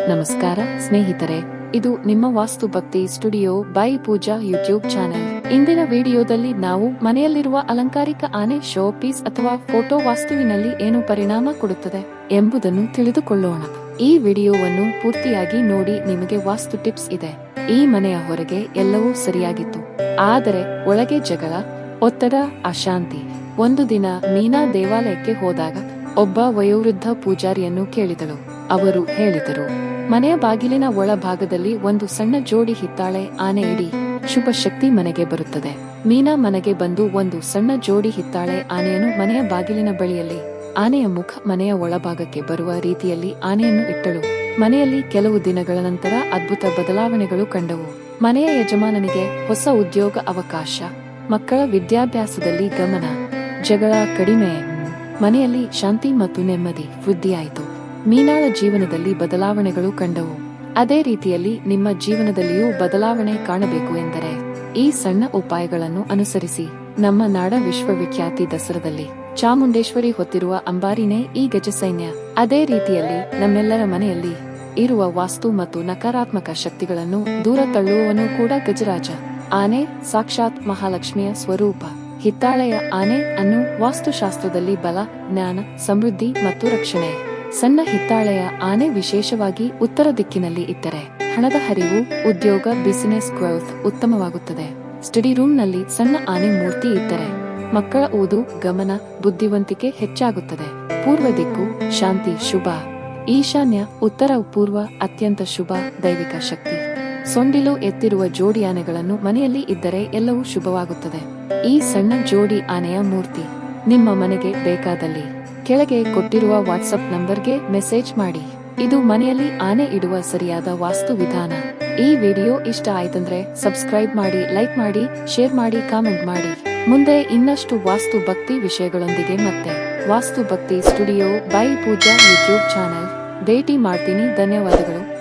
ನಮಸ್ಕಾರ, ಸ್ನೇಹಿತರೆ. ಇದು ನಿಮ್ಮ Vastu Bhakti studio by Pooja YouTube channel. ಇಂದಿನ ವಿಡಿಯೋದಲ್ಲಿ ನಾವು ಮನೆಯಲ್ಲಿರುವ ಅಲಂಕಾರಿಕ ಆನೆ ಶೋ ಪೀಸ್ ಅಥವಾ ಫೋಟೋ ವಾಸ್ತುವಿನಲ್ಲಿ ಏನು ಪರಿಣಾಮ ಕೊಡುತ್ತದೆ ಎಂಬುದನ್ನು ತಿಳಿದುಕೊಳ್ಳೋಣ. ಈ ವಿಡಿಯೋವನ್ನು ಪೂರ್ತಿಯಾಗಿ ನೋಡಿ ನಿಮಗೆ ವಾಸ್ತು ಟಿಪ್ಸ್ ಇದೆ. ಈ ಮನೆಯ ಹೊರಗೆ ಎಲ್ಲವೂ ಸರಿಯಾಗಿತ್ತು. ಆದರೆ, ಒಳಗೆ ಜಗಳ, ಒತ್ತಡ, ಅಶಾಂತಿ. ಒಂದು ದಿನ ಮೀನಾ ದೇವಾಲಯಕ್ಕೆ ಹೋದಾಗ ಒಬ್ಬ ವಯೋವೃದ್ಧ ಪೂಜಾರಿಯನ್ನು ಕೇಳಿದಳು. ಅವರು ಹೇಳಿದರು, ಮನೆಯ ಬಾಗಿಲಿನ ಒಳಭಾಗದಲ್ಲಿ ಒಂದು ಸಣ್ಣ ಜೋಡಿ ಹಿತ್ತಾಳೆ ಆನೆ ಇಡಿ ಶುಭ ಶಕ್ತಿ ಮನೆಗೆ ಬರುತ್ತದೆ. ಮೀನಾ ಮನೆಗೆ ಬಂದು ಒಂದು ಸಣ್ಣ ಜೋಡಿ ಹಿತ್ತಾಳೆ ಆನೆಯನ್ನು ಮನೆಯ ಬಾಗಿಲಿನ ಬಳಿಯಲ್ಲಿ, ಆನೆಯ ಮುಖ ಮನೆಯ ಒಳಭಾಗಕ್ಕೆ ಬರುವ ರೀತಿಯಲ್ಲಿ ಆನೆಯನ್ನು ಇಟ್ಟಳು. ಮನೆಯಲ್ಲಿ ಕೆಲವು ದಿನಗಳ ನಂತರ ಅದ್ಭುತ ಬದಲಾವಣೆಗಳು ಕಂಡವು. ಮನೆಯ ಯಜಮಾನನಿಗೆ ಹೊಸ ಉದ್ಯೋಗ ಅವಕಾಶ, ಮಕ್ಕಳ ವಿದ್ಯಾಭ್ಯಾಸದಲ್ಲಿ ಗಮನ, ಜಗಳ ಕಡಿಮೆ. ಮನೆಯಲ್ಲಿ ಶಾಂತಿ ಮತ್ತು ನೆಮ್ಮದಿ ವೃದ್ಧಿಯಾಯಿತು. ಮೀನಾಳ ಜೀವನದಲ್ಲಿ ಬದಲಾವಣೆಗಳು ಕಂಡವು. ಅದೇ ರೀತಿಯಲ್ಲಿ ನಿಮ್ಮ ಜೀವನದಲ್ಲಿಯೂ ಬದಲಾವಣೆ ಕಾಣಬೇಕು ಎಂದರೆ, ಈ ಸಣ್ಣ ಉಪಾಯಗಳನ್ನು ಅನುಸರಿಸಿ. ನಮ್ಮ ನಾಡ ವಿಶ್ವವಿಖ್ಯಾತಿ ದಸರಾದಲ್ಲಿ ಚಾಮುಂಡೇಶ್ವರಿ ಹೊತ್ತಿರುವ ಅಂಬಾರಿನೇ ಈ ಗಜಸೈನ್ಯ. ಅದೇ ರೀತಿಯಲ್ಲಿ ನಮ್ಮೆಲ್ಲರ ಮನೆಯಲ್ಲಿ ಇರುವ ವಾಸ್ತು ಮತ್ತು ನಕಾರಾತ್ಮಕ ಶಕ್ತಿಗಳನ್ನು ದೂರ ತಳ್ಳುವವನು ಕೂಡ ಗಜರಾಜ. ಆನೆ ಸಾಕ್ಷಾತ್ ಮಹಾಲಕ್ಷ್ಮಿಯ ಸ್ವರೂಪ. ಹಿತ್ತಾಳೆಯ ಆನೆ ಅನ್ನು ವಾಸ್ತುಶಾಸ್ತ್ರದಲ್ಲಿ ಬಲ, ಜ್ಞಾನ, ಸಮೃದ್ಧಿ ಮತ್ತು ರಕ್ಷಣೆ. ಸಣ್ಣ ಹಿತ್ತಾಳೆಯ ಆನೆ ವಿಶೇಷವಾಗಿ ಉತ್ತರ ದಿಕ್ಕಿನಲ್ಲಿ ಇದ್ದರೆ ಹಣದ ಹರಿವು ಉದ್ಯೋಗ ಬಿಸಿನೆಸ್ ಗ್ರೋತ್ ಉತ್ತಮವಾಗುತ್ತದೆ. ಸ್ಟಡಿ ರೂಮ್ನಲ್ಲಿ ಸಣ್ಣ ಆನೆ ಮೂರ್ತಿ ಇದ್ದರೆ ಮಕ್ಕಳ ಓದು, ಗಮನ, ಬುದ್ಧಿವಂತಿಕೆ ಹೆಚ್ಚಾಗುತ್ತದೆ. ಪೂರ್ವ ದಿಕ್ಕು ಶಾಂತಿ, ಶುಭ. ಈಶಾನ್ಯ ಉತ್ತರ ಪೂರ್ವ ಅತ್ಯಂತ ಶುಭ, ದೈವಿಕ ಶಕ್ತಿ. ಸೊಂಡಿಲು ಎತ್ತಿರುವ ಜೋಡಿ ಆನೆಗಳನ್ನು ಮನೆಯಲ್ಲಿ ಇದ್ದರೆ ಎಲ್ಲವೂ ಶುಭವಾಗುತ್ತದೆ. ಈ ಸಣ್ಣ ಜೋಡಿ ಆನೆಯ ಮೂರ್ತಿ ನಿಮ್ಮ ಮನೆಗೆ ಬೇಕಾದಲ್ಲಿ. ಕೆಳಗೆ ಕೊಟ್ಟಿರುವ ವಾಟ್ಸ್ಆಪ್ ನಂಬರ್ಗೆ ಮೆಸೇಜ್ ಮಾಡಿ. ಇದು ಮನೆಯಲ್ಲಿ ಆನೆ ಇಡುವ ಸರಿಯಾದ ವಾಸ್ತು ವಿಧಾನ. ಈ ವಿಡಿಯೋ ಇಷ್ಟ ಆಯ್ತಂದ್ರೆ ಸಬ್ಸ್ಕ್ರೈಬ್ ಮಾಡಿ, ಲೈಕ್ ಮಾಡಿ, ಶೇರ್ ಮಾಡಿ, ಕಾಮೆಂಟ್ ಮಾಡಿ. ಮುಂದೆ ಇನ್ನಷ್ಟು ವಾಸ್ತು ಭಕ್ತಿ ವಿಷಯಗಳೊಂದಿಗೆ ಮತ್ತೆ. Vastu Bhakti studio by Pooja YouTube channel. ಭೇಟಿ ಮಾಡ್ತೀನಿ, ಧನ್ಯವಾದಗಳು.